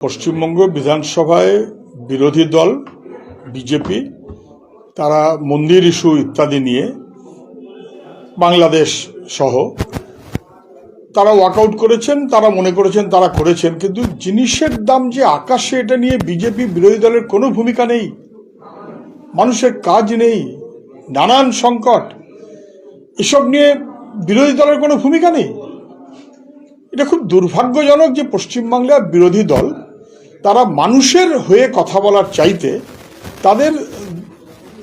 পশ্চিমবঙ্গ বিধানসভায় বিরোধী দল, বিজেপি, তারা মন্দির ইস্যু ইত্যাদি নিয়ে বাংলাদেশ সহ তারা ওয়াকআউট করেছেন, তারা মনে করেছেন তারা করেছেন, কিন্তু জিনিসের দাম যে আকাশে এটা নিয়ে বিজেপি বিরোধী দলের কোনো ভূমিকা নেই। মানুষের কাজ নেই, নানান সংকট। এসব নিয়ে বিরোধী দলের কোনো ভূমিকা নেই। এটা খুব দুর্ভাগ্যজনক যে পশ্চিমবাংলার বিরোধী দল তারা মানুষের হয়ে কথা বলার চাইতে তাদের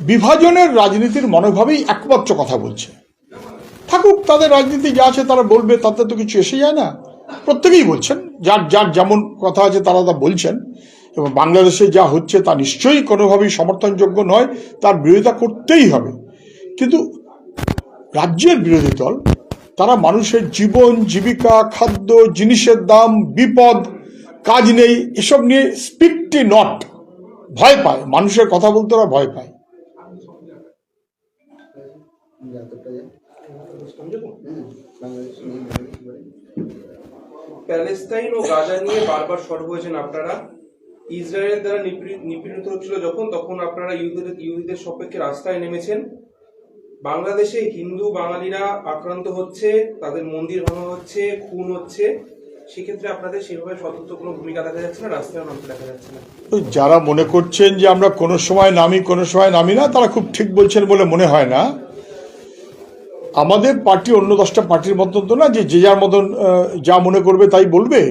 বিভাজনের রাজনীতির মনোভাবেই একমাত্র কথা বলছে। থাকুক, তাদের রাজনীতি যা আছে তারা বলবে, তাতে তো কিছু এসে যায় না। প্রত্যেকেই বলছেন, যার যার যেমন কথা আছে তারা তা বলছেন। এবং বাংলাদেশে যা হচ্ছে তা নিশ্চয়ই কোনোভাবেই সমর্থনযোগ্য নয়, তার বিরোধিতা করতেই হবে। কিন্তু রাজ্যের বিরোধী দল, তারা মানুষের জীবন, জীবিকা, খাদ্য, জিনিসের দাম, বিপদ কাজ নেই, এসব নিয়ে স্পিকটি নট ভয় পায়, মানুষের কথা বলতে ওরা ভয় পায়। প্যালেস্তাইন ও গাজা নিয়ে বারবার সরব হয়েছেন আপনারা। ইসরায়েলের দ্বারা নিপীড়িত হচ্ছিল যখন, তখন আপনারা ইহুদিদের ইহুদিদের সপক্ষে রাস্তায় নেমেছেন। বাংলাদেশে হিন্দু বাঙালিরা আক্রান্ত হচ্ছে, তাদের মন্দির ভাঙা হচ্ছে, খুন হচ্ছে। সেক্ষেত্রে আপনাদের সেভাবে কোনো ভূমিকা দেখা যাচ্ছে না, রাস্তায় নামতে দেখা যাচ্ছে না। যারা মনে করছেন যে আমরা কোনো সময় নামি, কোনো সময় নামি না, তারা খুব ঠিক বলছেন বলে মনে হয় না। আমাদের পার্টি অন্য দশটা পার্টির মতন তো না, যে যে যার মতন যা মনে করবে তাই বলবে।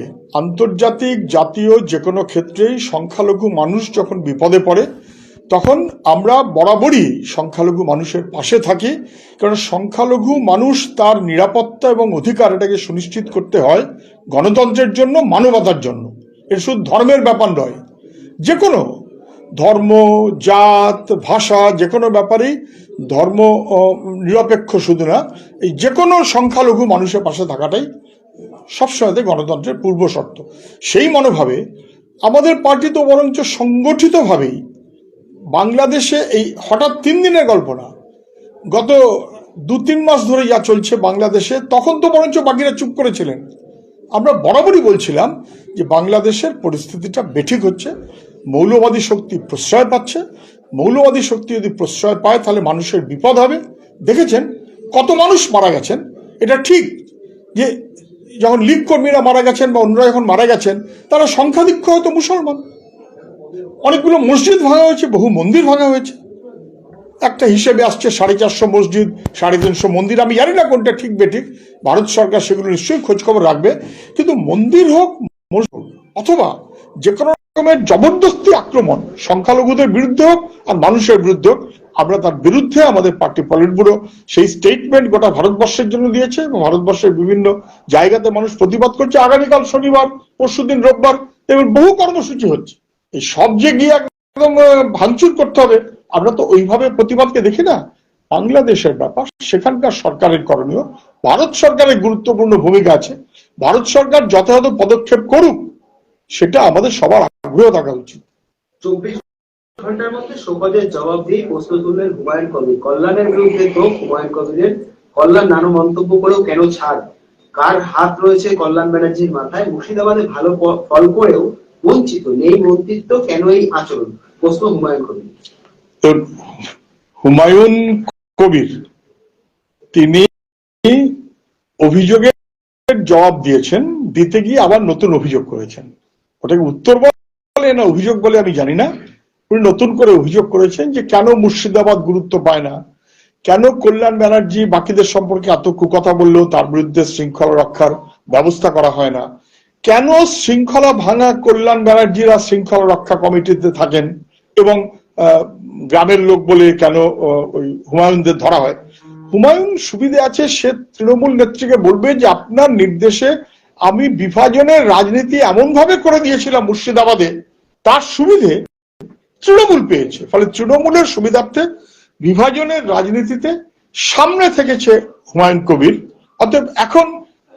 আন্তর্জাতিক, জাতীয় যে কোনো ক্ষেত্রেই সংখ্যালঘু মানুষ যখন বিপদে পড়ে তখন আমরা বরাবরই সংখ্যালঘু মানুষের পাশে থাকি, কারণ সংখ্যালঘু মানুষ তার নিরাপত্তা এবং অধিকার এটাকে সুনিশ্চিত করতে হয় গণতন্ত্রের জন্য, মানবতার জন্য। এর শুধু ধর্মের ব্যাপার নয়। যে কোনো ধর্ম, জাত, ভাষা যে কোনো ব্যাপারেই ধর্ম নিরপেক্ষ শুধু না, এই যে কোনো সংখ্যালঘু মানুষের পাশে থাকাটাই সবসময়তে গণতন্ত্রের পূর্ব শর্ত। সেই মনোভাবে আমাদের পার্টি তো বরঞ্চ সংগঠিতভাবেই বাংলাদেশে এই হঠাৎ তিন দিনের গল্প না। গত দু তিন মাস ধরে যা চলছে বাংলাদেশে, তখন তো বরঞ্চ বাকিরা চুপ করেছিলেন। আমরা বরাবরই বলছিলাম যে বাংলাদেশের পরিস্থিতিটা বেঠিক হচ্ছে, মৌলবাদী শক্তি প্রশ্রয় পাচ্ছে। মৌলবাদী শক্তি যদি প্রশ্রয় পায়, তাহলে মানুষের বিপদ হবে। দেখেছেন কত মানুষ মারা গেছেন? এটা ঠিক যে যখন লীগ কর্মীরা মারা গেছেন বা অন্যরা যখন মারা গেছেন, তারা সংখ্যাধিক্য হয়তো মুসলমান। অনেকগুলো মসজিদ ভাঙা হয়েছে, বহু মন্দির ভাঙা হয়েছে। একটা হিসেবে আসছে সাড়ে চারশো মসজিদ, সাড়ে তিনশো মন্দির। আমি জানি না কোনটা ঠিক বেঠিক ভারত সরকার সেগুলো নিশ্চয়ই খোঁজখবর রাখবে। কিন্তু মন্দির হোক, মসজিদ অথবা যে কোনো রকমের জবরদস্তি আক্রমণ, সংখ্যালঘুদের বিরুদ্ধে হোক আর মানুষের বিরুদ্ধে হোক, আমরা তার বিরুদ্ধে আমাদের পার্টি পলিট ব্যুরো সেই স্টেটমেন্ট গোটা ভারতবর্ষের জন্য দিয়েছে এবং ভারতবর্ষের বিভিন্ন জায়গাতে মানুষ প্রতিবাদ করছে। আগামীকাল শনিবার, পরশুদিন রোববার এবং বহু কর্মসূচি হচ্ছে। সব যে গিয়ে একদম ভাঙচুর করতে হবে, আমরা তো ওইভাবে প্রতিবাদকে দেখি না। বাংলাদেশের ব্যাপার, সেখানকার সরকারের করণীয়, ভারত সরকারের গুরুত্বপূর্ণ ভূমিকা আছে। ভারত সরকার যথাযথ পদক্ষেপ করুক, সেটা আমাদের সবার আগ্রহ থাকা উচিত। চব্বিশ ঘণ্টার মধ্যে শোকজের জবাব দিয়ে প্রশ্ন তুললেন হুমায়ুন কল্যাণের বিরুদ্ধে তো কল্যাণ নানা মন্তব্য করেও কেন ছাড়? কার হাত রয়েছে কল্যাণ ব্যানার্জির মাথায়? মুর্শিদাবাদে ভালো ফল করেও বঞ্চিত, নেই মন্ত্রিত্ব, কেন এই আচরণ? প্রশ্ন হুমায়ুন কবির। তো হুমায়ুন কবির, তিনি অভিযোগের জবাব দিয়েছেন, দিতে গিয়ে আবার নতুন অভিযোগ করেছেন। ওটাকে উত্তর বলে না অভিযোগ বলে আমি জানি না। উনি নতুন করে অভিযোগ করেছেন যে কেন মুর্শিদাবাদ গুরুত্ব পায় না? কেন কল্যাণ ব্যানার্জি বাকিদের সম্পর্কে এত কুকথা বললেও তার বিরুদ্ধে শৃঙ্খলা রক্ষার ব্যবস্থা করা হয় না? কেন শৃঙ্খলা ভাঙা কল্যাণ ব্যানার্জিরা শৃঙ্খলা রক্ষা কমিটিতে থাকেন এবং গ্রামের লোক বলে কেন ওই হুমায়ুনদের ধরা হয়? হুমায়ুন সুবিধে আছে, সে তৃণমূল নেত্রীকে বলবে যে আপনার নির্দেশে আমি বিভাজনের রাজনীতি এমন ভাবে করে দিয়েছিলাম মুর্শিদাবাদে, তার সুবিধে তৃণমূল পেয়েছে। ফলে তৃণমূলের সুবিধার্থে বিভাজনের রাজনীতিতে সামনে থেকেছে হুমায়ুন কবির। অতএব এখন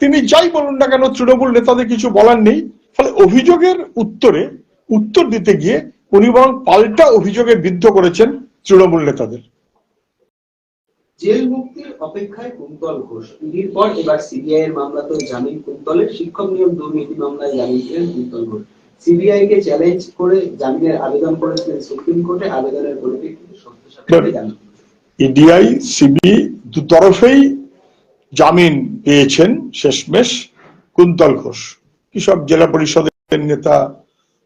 তিনি যাই বলুন না কেন তৃণমূল নেতাদের কিছু বলার নেই। ফলে অভিযোগের উত্তরে উত্তর দিতে গিয়ে উনি বরং পাল্টা অভিযোগে বিদ্ধ করেছেন তৃণমূল নেতাদের। জেল মুক্তির অপেক্ষায় কুন্তল ঘোষ। ইডির পর এবার সিবিআই এর মামলাতেও জামিন কুন্তলের শিক্ষক নিয়োগ দুর্নীতি মামলায় জামিন পেলেন কুন্তল ঘোষ। সিবিআই কে চ্যালেঞ্জ করে জামিনের আবেদন করেছিলেন সুপ্রিম কোর্টে। আবেদনের পরিপ্রেক্ষিতে সত্য সাপেক্ষে ইডিআই সিবি দু তরফেই জামিন পেয়েছেন শেষমেশ কুন্তল ঘোষ। কৃষক জেলা পরিষদের নেতা,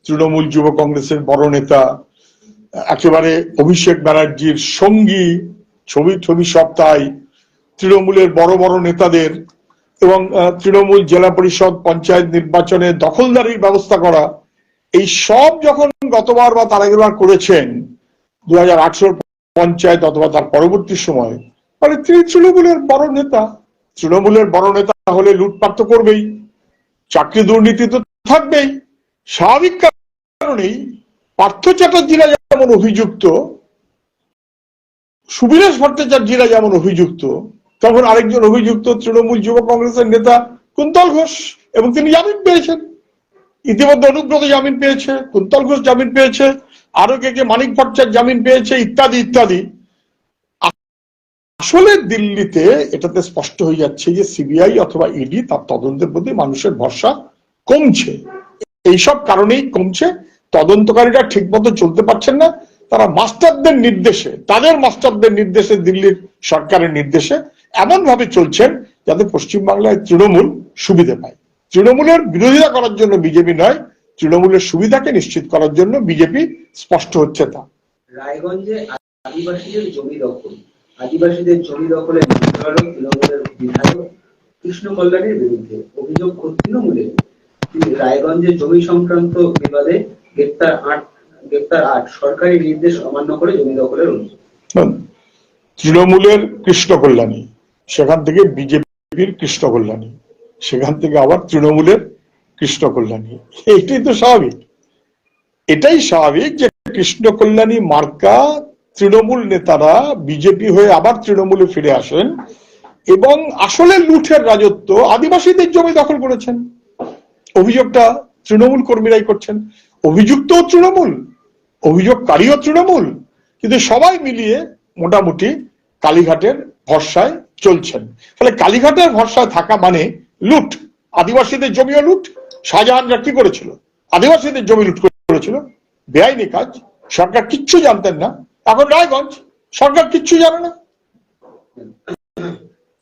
তৃণমূল যুব কংগ্রেসের বড় নেতা, একেবারে অভিষেক ব্যানার্জির সঙ্গী, ছবি ছবি সপ্তাহে তৃণমূলের বড় বড় নেতাদের এবং তৃণমূল জেলা পরিষদ পঞ্চায়েত নির্বাচনে দখলদারির ব্যবস্থা করা। এই সব যখন গতবার বা তার আগেরবার করেছেন দু হাজার পঞ্চায়েত অথবা তার পরবর্তী সময়ে মানে তৃণমূলের বড় নেতা। তৃণমূলের বড় নেতা হলে লুটপাট তো করবেই, চাকরি দুর্নীতি তো থাকবেই, স্বাভাবিক কারণেই পার্থ চ্যাটার্জিরা যেমন অভিযুক্ত, সুবিরেশ ভট্টাচার্যরা যেমন অভিযুক্ত, তখন আরেকজন অভিযুক্ত তৃণমূল যুব কংগ্রেসের নেতা কুন্তল ঘোষ এবং তিনি জামিন পেয়েছেন। ইতিমধ্যে অনুব্রত জামিন পেয়েছে, কুন্তল ঘোষ জামিন পেয়েছে আরও কে কে মানিক ভট্টাচার্য জামিন পেয়েছে, ইত্যাদি ইত্যাদি। আসলে দিল্লিতে এটাতে স্পষ্ট হয়ে যাচ্ছে যে সিবিআই অথবা ইডি তার তদন্তের প্রতি মানুষের ভরসা কমছে। এইসব কারণেই কমছে। তদন্তকারীরা ঠিক মতো চলতে পারছেন না। তারা মাস্টারদের নির্দেশে, তাদের মাস্টারদের নির্দেশে দিল্লির সরকারের নির্দেশে এমন ভাবে চলছেন যাতে পশ্চিমবাংলায় তৃণমূল সুবিধা পায়। তৃণমূলের বিরোধিতা করার জন্য বিজেপি নয়, তৃণমূলের সুবিধাকে নিশ্চিত করার জন্য বিজেপি স্পষ্ট হচ্ছে তা। রায়গঞ্জে আদিবাসীদের জমি দখল। আদিবাসীদের জমি দখলে নির্ধারক তৃণমূলের বিধায়ক কৃষ্ণ কল্যাণের বিরুদ্ধে অভিযোগ তৃণমূলের রায়গঞ্জে জমি সংক্রান্ত বিবাদে গ্রেপ্তার আট গ্রেপ্তার আট সরকারি নির্দেশ অমান্য করে জমি দখলের অভিযোগ। তৃণমূলের কৃষ্ণ কল্যাণী, সেখান থেকে বিজেপির কৃষ্ণ কল্যাণী, সেখান থেকে আবার তৃণমূলের কৃষ্ণ কল্যাণী। এইটাই তো স্বাভাবিক। এটাই স্বাভাবিক যে কৃষ্ণ কল্যাণী মার্কা তৃণমূল নেতারা বিজেপি হয়ে আবার তৃণমূলে ফিরে আসেন এবং আসলে লুঠের রাজত্ব আদিবাসীদের জমি দখল করেছেন। অভিযোগটা তৃণমূল কর্মীরাই করছেন। অভিযুক্ত তৃণমূল, অভিযোগকারীও তৃণমূল, কিন্তু সবাই মিলিয়ে মোটামুটি কালীঘাটের ভরসায় চলছেন। ফলে কালীঘাটের ভরসায় থাকা মানে লুট। আদিবাসীদের জমিও লুট। শাহজাহানরা কি করেছিল? আদিবাসীদের জমি লুট করেছিল। বেআইনি কাজ। সরকার কিচ্ছু জানতেন না। এখন রায়গঞ্জ সরকার কিচ্ছু জানে না।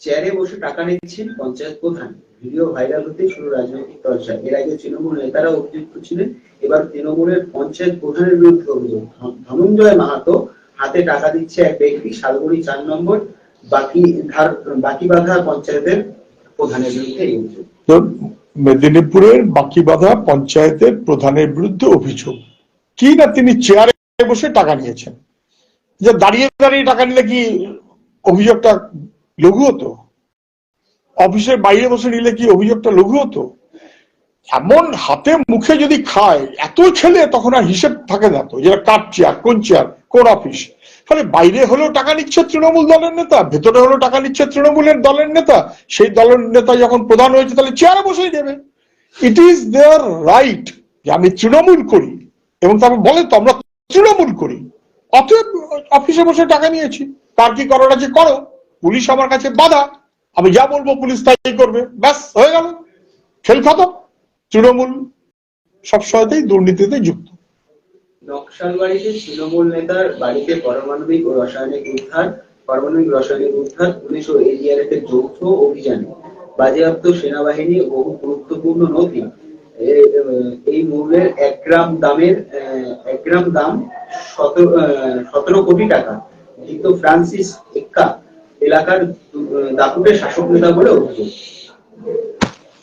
চেয়ারে বসে টাকা নিচ্ছেন পঞ্চায়েত প্রধান। ভিডিও ভাইরাল হতে শুরু রাজনৈতিক চর্চা। এর আগে তৃণমূল নেতারা অভিযুক্ত ছিলেন। এবার তৃণমূলের পঞ্চায়েত প্রধানের বিরুদ্ধে অভিযোগ। ধনঞ্জয় মাহাতো হাতে টাকা দিচ্ছে এক ব্যক্তি শালবড়ি চার নম্বর বাকি ধার বাকি বাধা পঞ্চায়েতের প্রধানের বিরুদ্ধে এই অভিযোগ। তো মেদিনীপুরের বাকিবাধা পঞ্চায়েতের প্রধানের বিরুদ্ধে অভিযোগ। কি না তিনি চেয়ারে বসে টাকা নিয়েছেন? যে দাঁড়িয়ে দাঁড়িয়ে টাকা নিলে কি অভিযোগটা লঘু হতো? অফিসের বাইরে বসে নিলে কি অভিযোগটা লঘু হতো? এমন হাতে মুখে যদি খায়, এত ছেলে তখন আর হিসেব থাকে না তো যেটা কার চেয়ার কোন চেয়ার কোন অফিস ফলে বাইরে হলেও টাকা নিচ্ছে তৃণমূল দলের নেতা, ভেতরে হলেও টাকা নিচ্ছে তৃণমূলের দলের নেতা। সেই দলের নেতা যখন প্রধান হয়েছে, তাহলে চেয়ারে বসেই দেবে। ইট ইজ দেয়ার রাইট যে আমি তৃণমূল করি এবং তারপর বলে তো, আমরা তৃণমূল করি। অতএব, অফিসে বসে টাকা নিয়েছি। তার কি করার আছে করো, পুলিশ আমার কাছে বাধা। আমি যা বলব পুলিশ তাই করবে। ব্যাস, হয়ে গেল। খেল খতম। তৃণমূল সবসময়তেই দুর্নীতিতে যুক্ত। নকশালবাড়িতে তৃণমূল নেতার বাড়িতে পারমাণবিক ও রাসায়নিক উদ্ধার, পারমাণবিক রাসায়নিক উদ্ধার পুলিশ ও এডিআরএফ এর যৌথ অভিযানে বাজেয়াপ্ত সেনাবাহিনী বহু গুরুত্বপূর্ণ নথি। এই মূল্যের এক গ্রাম দামের এক গ্রাম দাম সতেরো কোটি টাকা। ধৃত ফ্রান্সিস এক্কা এলাকার দাপুটের শাসক নেতা বলে অভিযোগ।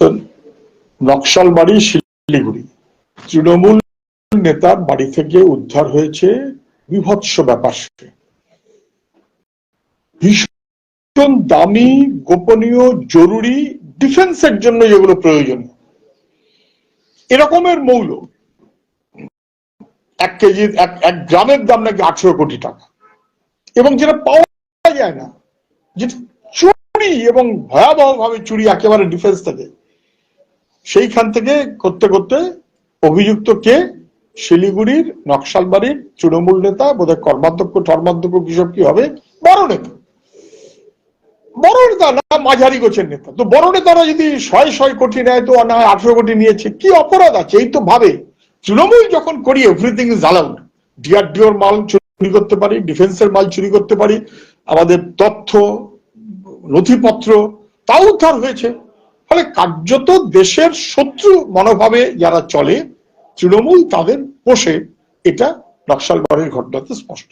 তো নকশালবাড়ি, শিলিগুড়ি। তৃণমূল নেতার বাড়ি থেকে উদ্ধার হয়েছে বিভৎস ব্যাপার। ভীষণ দামি, গোপনীয়, জরুরি ডিফেন্সের জন্য যেগুলো প্রয়োজন এরকমের মৌল এক কেজি, এক এক গ্রামের দাম নাকি আঠেরো কোটি টাকা। এবং যেটা পাওয়া যায় না যেটা চুরি এবং ভয়াবহ ভাবে চুরি একেবারে ডিফেন্স থেকে, সেইখান থেকে করতে করতে অভিযুক্ত কে? শিলিগুড়ির নকশালবাড়ির তৃণমূল নেতা, বোধহয় কর্মাধ্যক্ষ টর্মাধ্যক্ষ কিসব কি হবে? বড় নেতা। বড় নেতা না, মাঝারি গোছের নেতা। তো বড় নেতারা যদি ছয় ছয় কোটি নেয়, তো না আঠেরো কোটি নিয়েছে, কি অপরাধ আছে? এই তো ভাবে। তৃণমূল যখন করি এভরিথিং ইজ অ্যালাউড ডিআরডিওর মাল চুরি করতে পারি ডিফেন্সের মাল চুরি করতে পারি, আমাদের তথ্য, নথিপত্র তাও উদ্ধার হয়েছে। ফলে কার্যত দেশের শত্রু মনোভাবে যারা চলে, তৃণমূল তাদের পোষে, এটা নকশালবাড়ির ঘটনাতে স্পষ্ট।